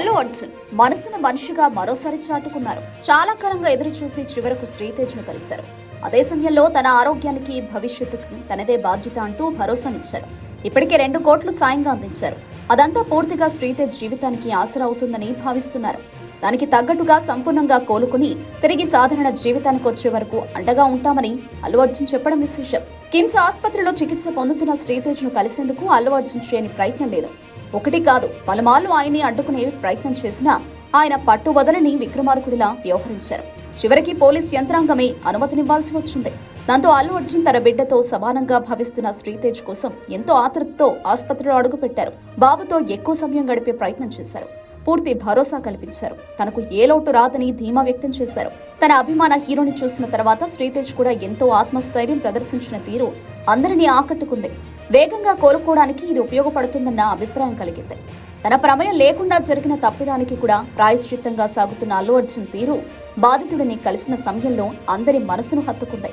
అల్లు అర్జున్ మనసున మనిషిగా మరోసారి చాటుకున్నారు. చాలా కాలంగా ఎదురు చూసి చివరకు శ్రీతేజ్ను కలిశారు. అదే సమయంలో తన ఆరోగ్యానికి భవిష్యత్తుకి తనదే బాధ్యత అంటూ భరోసానిచ్చారు. ఇప్పటికే రెండు కోట్లు సాయంగా అందించారు. అదంతా పూర్తిగా శ్రీతేజ్ జీవితానికి ఆసరా అవుతుందని భావిస్తున్నారు. దానికి తగ్గట్టుగా సంపూర్ణంగా కోలుకుని తిరిగి సాధారణ జీవితానికి వచ్చే వరకు అండగా ఉంటామని అల్లు అర్జున్ చెప్పడం విశేషం. కిమ్స్ ఆసుపత్రిలో చికిత్స పొందుతున్న శ్రీతేజ్ను కలిసేందుకు అల్లు అర్జున్ చేయని ప్రయత్నం లేదు. ఒకటి కాదు పలుమార్లు ఆయన్ని అడ్డుకునే ప్రయత్నం చేసినా ఆయన పట్టు వదలని విక్రమార్కుడిలా వ్యవహరించారు. చివరికి పోలీస్ యంత్రాంగమే అనుమతినివ్వాల్సి వచ్చింది. దాంతో అల్లు అర్జున్ తన బిడ్డతో సమానంగా భావిస్తున్న శ్రీతేజ్ కోసం ఎంతో ఆతృతతో ఆసుపత్రిలో అడుగుపెట్టారు. బాబుతో ఎక్కువ సమయం గడిపే ప్రయత్నం చేశారు. పూర్తి భరోసా కల్పించారు. తనకు ఏ లోటు రాదని ధీమా వ్యక్తం చేశారు. తన అభిమాన హీరోని చూసిన తర్వాత శ్రీతేజ్ కూడా ఎంతో ఆత్మస్థైర్యం ప్రదర్శించిన తీరు అందరినీ ఆకట్టుకుంది. వేగంగా కోలుకోవడానికి ఇది ఉపయోగపడుతుందన్న అభిప్రాయం కలిగింది. తన ప్రమేయం లేకుండా జరిగిన తప్పిదానికి కూడా ప్రాయశ్చిత్తంగా సాగుతున్న అల్లు అర్జున్ తీరు బాధితుడిని కలిసిన సమయంలో అందరి మనసును హత్తుకుంది.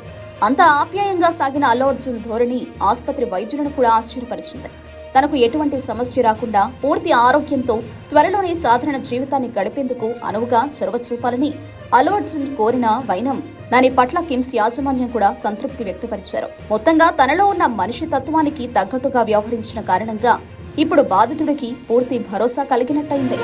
అంత ఆప్యాయంగా సాగిన అల్లు అర్జున్ ధోరణి ఆసుపత్రి వైద్యులను కూడా ఆశ్చర్యపరిచింది. తనకు ఎటువంటి సమస్య రాకుండా పూర్తి ఆరోగ్యంతో త్వరలోనే సాధారణ జీవితాన్ని గడిపేందుకు అనువుగా చొరవ చూపాలని అల్లు అర్జున్ కోరిన వైనం దాని పట్ల కిమ్స్ యాజమాన్యం కూడా సంతృప్తి వ్యక్తపరిచారు. మొత్తంగా తనలో ఉన్న మనిషి తత్వానికి తగ్గట్టుగా వ్యవహరించిన కారణంగా ఇప్పుడు బాధితుడికి పూర్తి భరోసా కలిగినట్టయింది.